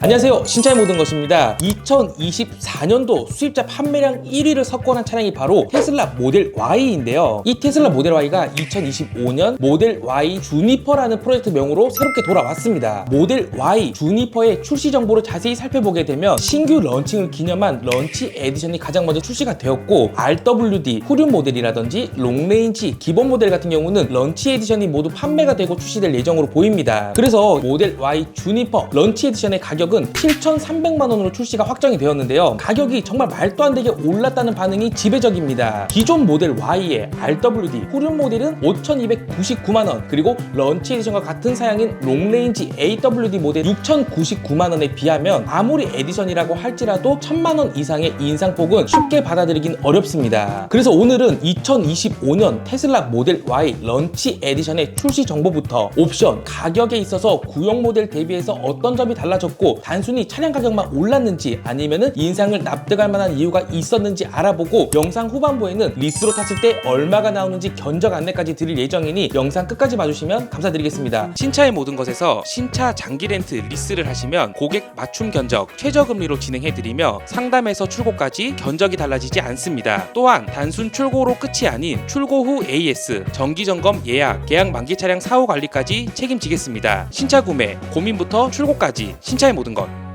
안녕하세요. 신차의 모든 것입니다. 2024년도 수입자 판매량 1위를 석권한 차량이 바로 테슬라 모델 Y인데요. 이 테슬라 모델 Y가 2025년 모델 Y 주니퍼라는 프로젝트 명으로 새롭게 돌아왔습니다. 모델 Y 주니퍼의 출시 정보를 자세히 살펴보게 되면 신규 런칭을 기념한 런치 에디션이 가장 먼저 출시가 되었고 RWD 후륜 모델이라든지 롱레인지 기본 모델 같은 경우는 런치 에디션이 모두 판매가 되고 출시될 예정으로 보입니다. 그래서 모델 Y 주니퍼 런치 에디션의 가격 은 7,300만 원으로 출시가 확정이 되었는데요. 가격이 정말 말도 안 되게 올랐다는 반응이 지배적입니다. 기존 모델 Y의 RWD 후륜 모델은 5,299만 원, 그리고 런치 에디션과 같은 사양인 롱레인지 AWD 모델 6,099만 원에 비하면 아무리 에디션이라고 할지라도 1,000만 원 이상의 인상폭은 쉽게 받아들이긴 어렵습니다. 그래서 오늘은 2025년 테슬라 모델 Y 런치 에디션의 출시 정보부터 옵션, 가격에 있어서 구형 모델 대비해서 어떤 점이 달라졌고 단순히 차량 가격만 올랐는지 아니면은 인상을 납득할 만한 이유가 있었는지 알아보고 영상 후반부에는 리스로 탔을 때 얼마가 나오는지 견적 안내까지 드릴 예정이니 영상 끝까지 봐주시면 감사드리겠습니다. 신차의 모든 것에서 신차 장기 렌트 리스를 하시면 고객 맞춤 견적 최저 금리로 진행해드리며 상담에서 출고까지 견적이 달라지지 않습니다. 또한 단순 출고로 끝이 아닌 출고 후 AS, 정기 점검 예약, 계약 만기 차량 사후 관리까지 책임지겠습니다. 신차 구매, 고민부터 출고까지 신차의 모든 것.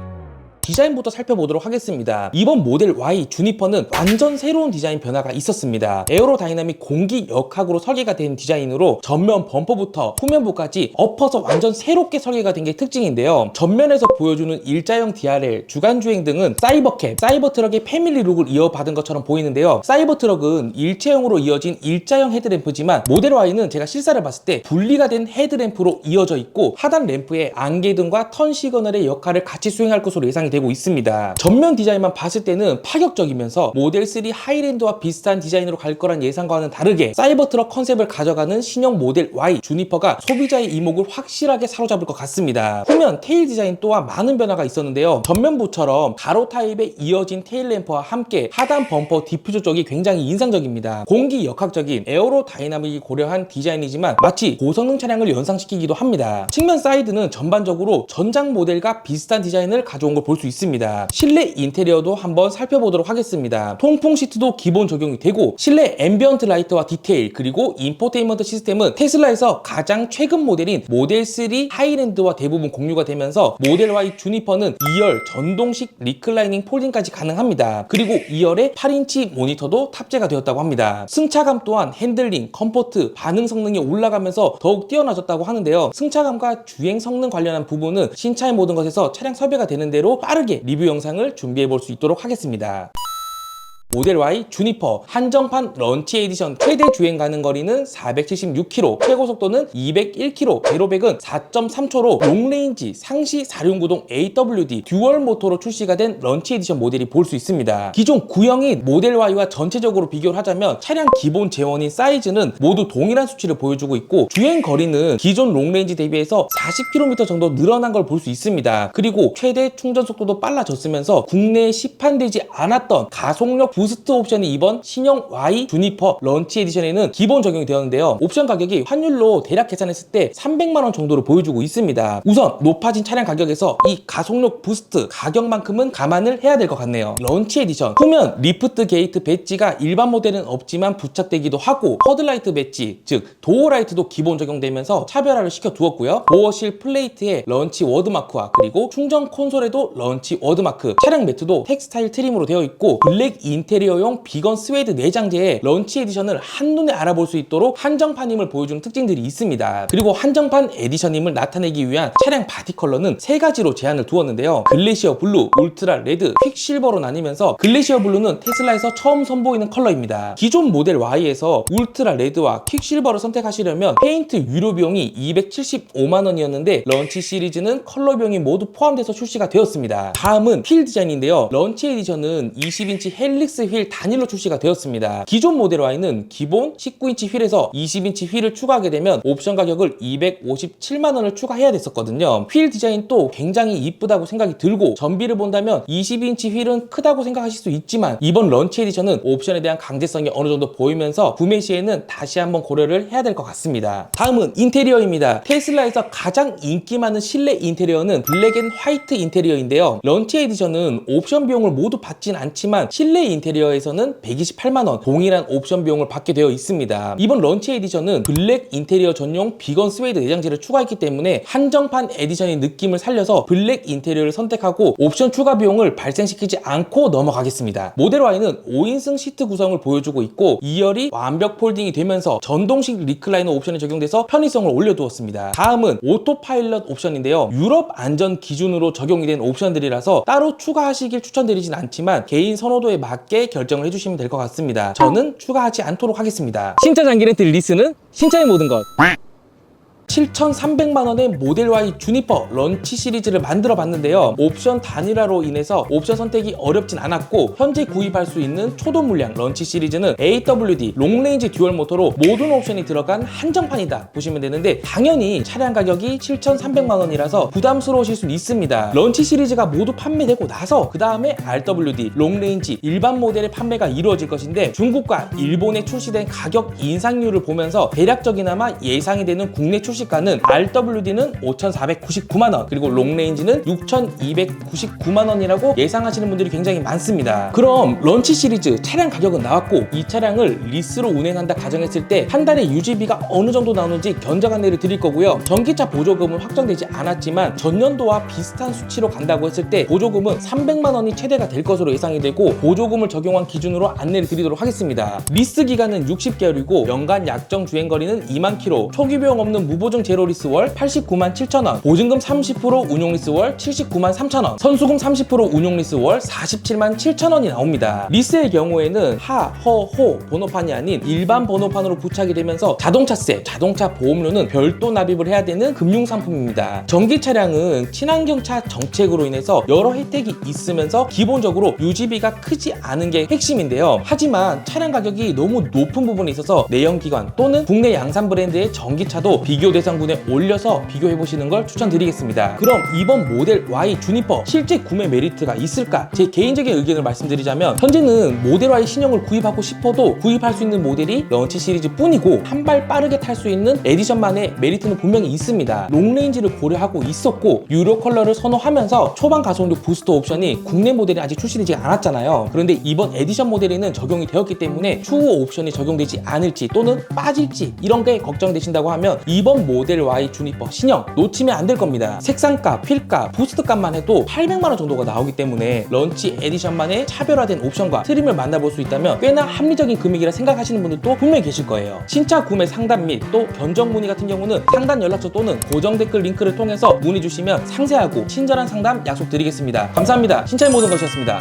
디자인부터 살펴보도록 하겠습니다. 이번 모델 Y 주니퍼는 완전 새로운 디자인 변화가 있었습니다. 에어로 다이나믹 공기 역학으로 설계가 된 디자인으로 전면 범퍼부터 후면부까지 엎어서 완전 새롭게 설계가 된 게 특징인데요. 전면에서 보여주는 일자형 DRL, 주간 주행 등은 사이버캡, 사이버 트럭의 패밀리 룩을 이어받은 것처럼 보이는데요. 사이버 트럭은 일체형으로 이어진 일자형 헤드램프지만 모델 Y는 제가 실사를 봤을 때 분리가 된 헤드램프로 이어져 있고 하단 램프에 안개등과 턴 시그널의 역할을 같이 수행할 것으로 예상이 되고 있습니다. 전면 디자인만 봤을 때는 파격적이면서 모델 3 하이랜드와 비슷한 디자인으로 갈 거란 예상과는 다르게 사이버 트럭 컨셉을 가져가는 신형 모델 Y 주니퍼가 소비자의 이목을 확실하게 사로잡을 것 같습니다. 후면 테일 디자인 또한 많은 변화가 있었는데요. 전면부처럼 가로 타입의 이어진 테일 램프와 함께 하단 범퍼 디퓨저 쪽이 굉장히 인상적입니다. 공기 역학적인 에어로 다이나믹이 고려한 디자인이지만 마치 고성능 차량을 연상시키기도 합니다. 측면 사이드는 전반적으로 전장 모델과 비슷한 디자인을 가져온 걸 볼 수 있습니다. 실내 인테리어도 한번 살펴보도록 하겠습니다. 통풍 시트도 기본 적용이 되고 실내 앰비언트 라이트와 디테일 그리고 인포테인먼트 시스템은 테슬라에서 가장 최근 모델인 모델 3 하이랜드와 대부분 공유가 되면서 모델 Y 주니퍼는 2열 전동식 리클라이닝 폴딩까지 가능합니다. 그리고 2열에 8인치 모니터도 탑재가 되었다고 합니다. 승차감 또한 핸들링, 컴포트, 반응 성능이 올라가면서 더욱 뛰어나졌다고 하는데요. 승차감과 주행 성능 관련한 부분은 신차의 모든 것에서 차량 섭외가 되는 대로 빠르게 리뷰 영상을 준비해 볼 수 있도록 하겠습니다. 모델 Y 주니퍼 한정판 런치 에디션 최대 주행 가능 거리는 476km, 최고 속도는 201km, 제로백은 4.3초로 롱레인지 상시 4륜구동 AWD 듀얼 모터로 출시가 된 런치 에디션 모델이 볼 수 있습니다. 기존 구형인 모델 Y와 전체적으로 비교를 하자면 차량 기본 재원인 사이즈는 모두 동일한 수치를 보여주고 있고 주행 거리는 기존 롱레인지 대비해서 40km 정도 늘어난 걸 볼 수 있습니다. 그리고 최대 충전 속도도 빨라졌으면서 국내에 시판되지 않았던 가속력 부 스트 옵션이 이번 신형 Y 주니퍼 런치 에디션에는 기본 적용이 되었는데요. 옵션 가격이 환율로 대략 계산했을 때 300만 원 정도로 보여주고 있습니다. 우선 높아진 차량 가격에서 이 가속력 부스트 가격만큼은 감안을 해야 될 것 같네요. 런치 에디션 후면 리프트 게이트 배지가 일반 모델은 없지만 부착되기도 하고 허드라이트 배지 즉 도어 라이트도 기본 적용되면서 차별화를 시켜 두었고요. 도어실 플레이트에 런치 워드마크와 그리고 충전 콘솔에도 런치 워드마크 차량 매트도 텍스타일 트림으로 되어 있고 블랙 인테리어용 비건 스웨이드 내장재의 런치 에디션을 한눈에 알아볼 수 있도록 한정판임을 보여주는 특징들이 있습니다. 그리고 한정판 에디션임을 나타내기 위한 차량 바디 컬러는 세 가지로 제한을 두었는데요. 글래시어 블루, 울트라 레드, 퀵실버로 나뉘면서 글래시어 블루는 테슬라에서 처음 선보이는 컬러입니다. 기존 모델 Y에서 울트라 레드와 퀵실버를 선택하시려면 페인트 유료 비용이 275만 원이었는데 런치 시리즈는 컬러 비용이 모두 포함돼서 출시가 되었습니다. 다음은 휠 디자인인데요. 런치 에디션은 20인치 헬릭스 휠 단일로 출시가 되었습니다. 기존 모델 Y는 기본 19인치 휠에서 20인치 휠을 추가하게 되면 옵션 가격을 257만 원을 추가해야 됐었거든요. 휠 디자인도 굉장히 이쁘다고 생각이 들고 전비를 본다면 22인치 휠은 크다고 생각하실 수 있지만 이번 런치 에디션은 옵션에 대한 강제성이 어느 정도 보이면서 구매 시에는 다시 한번 고려를 해야 될 것 같습니다. 다음은 인테리어입니다. 테슬라에서 가장 인기 많은 실내 인테리어는 블랙 앤 화이트 인테리어인데요. 런치 에디션은 옵션 비용을 모두 받진 않지만 실내 인테리어 에서는 128만 원 동일한 옵션 비용을 받게 되어 있습니다. 이번 런치 에디션은 블랙 인테리어 전용 비건 스웨이드 내장재를 추가했기 때문에 한정판 에디션의 느낌을 살려서 블랙 인테리어를 선택하고 옵션 추가 비용을 발생시키지 않고 넘어가겠습니다. 모델 Y는 5인승 시트 구성을 보여주고 있고 2열이 완벽 폴딩이 되면서 전동식 리클라이너 옵션이 적용돼서 편의성을 올려두었습니다. 다음은 오토파일럿 옵션인데요. 유럽 안전 기준으로 적용이 된 옵션들이라서 따로 추가하시길 추천드리진 않지만 개인 선호도에 맞게 결정을 해주시면 될 것 같습니다. 저는 추가하지 않도록 하겠습니다. 신차 장기 렌트 리스는 신차의 모든 것. 7,300만 원의 모델 Y 주니퍼 런치 시리즈를 만들어 봤는데요. 옵션 단일화로 인해서 옵션 선택이 어렵진 않았고 현재 구입할 수 있는 초도 물량 런치 시리즈는 AWD 롱레인지 듀얼 모터로 모든 옵션이 들어간 한정판이다 보시면 되는데 당연히 차량 가격이 7,300만 원이라서 부담스러우실 수 있습니다. 런치 시리즈가 모두 판매되고 나서 그 다음에 RWD 롱레인지 일반 모델의 판매가 이루어질 것인데 중국과 일본에 출시된 가격 인상률을 보면서 대략적이나마 예상이 되는 국내 출시 가는 RWD는 5,499만 원 그리고 롱레인지는 6,299만 원이라고 예상하시는 분들이 굉장히 많습니다. 그럼 런치 시리즈 차량 가격은 나왔고 이 차량을 리스로 운행한다 가정했을 때 한 달에 유지비가 어느 정도 나오는지 견적 안내를 드릴 거고요. 전기차 보조금은 확정되지 않았지만 전년도와 비슷한 수치로 간다고 했을 때 보조금은 300만 원이 최대가 될 것으로 예상이 되고 보조금을 적용한 기준으로 안내를 드리도록 하겠습니다. 리스 기간은 60개월이고 연간 약정 주행 거리는 2만 킬로, 초기 비용 없는 무보 증 제로 리스 월 89만 7천 원, 보증금 30% 운용 리스 월 79만 3천 원, 선수금 30% 운용 리스 월 47만 7천 원이 나옵니다. 리스의 경우에는 하, 허, 호 번호판이 아닌 일반 번호판으로 부착이 되면서 자동차세, 자동차 보험료는 별도 납입을 해야 되는 금융 상품입니다. 전기 차량은 친환경차 정책으로 인해서 여러 혜택이 있으면서 기본적으로 유지비가 크지 않은 게 핵심인데요. 하지만 차량 가격이 너무 높은 부분에 있어서 내연기관 또는 국내 양산 브랜드의 전기차도 비교 대상군에 올려서 비교해 보시는 걸 추천드리겠습니다. 그럼 이번 모델 Y 주니퍼 실제 구매 메리트가 있을까? 제 개인적인 의견을 말씀드리자면 현재는 모델 Y 신형을 구입하고 싶어도 구입할 수 있는 모델이 런치 시리즈 뿐이고 한 발 빠르게 탈 수 있는 에디션만의 메리트는 분명히 있습니다. 롱레인지를 고려하고 있었고 유료 컬러를 선호하면서 초반 가속력 부스터 옵션이 국내 모델이 아직 출시되지 않았잖아요. 그런데 이번 에디션 모델에는 적용이 되었기 때문에 추후 옵션이 적용되지 않을지 또는 빠질지 이런 게 걱정되신다고 하면 이번 모델 Y 주니퍼 신형 놓치면 안 될 겁니다. 색상값, 휠값, 부스트값만 해도 800만 원 정도가 나오기 때문에 런치 에디션만의 차별화된 옵션과 트림을 만나볼 수 있다면 꽤나 합리적인 금액이라 생각하시는 분들도 분명히 계실 거예요. 신차 구매 상담 및 또 견적 문의 같은 경우는 상단 연락처 또는 고정 댓글 링크를 통해서 문의 주시면 상세하고 친절한 상담 약속드리겠습니다. 감사합니다. 신차의 모든 것이었습니다.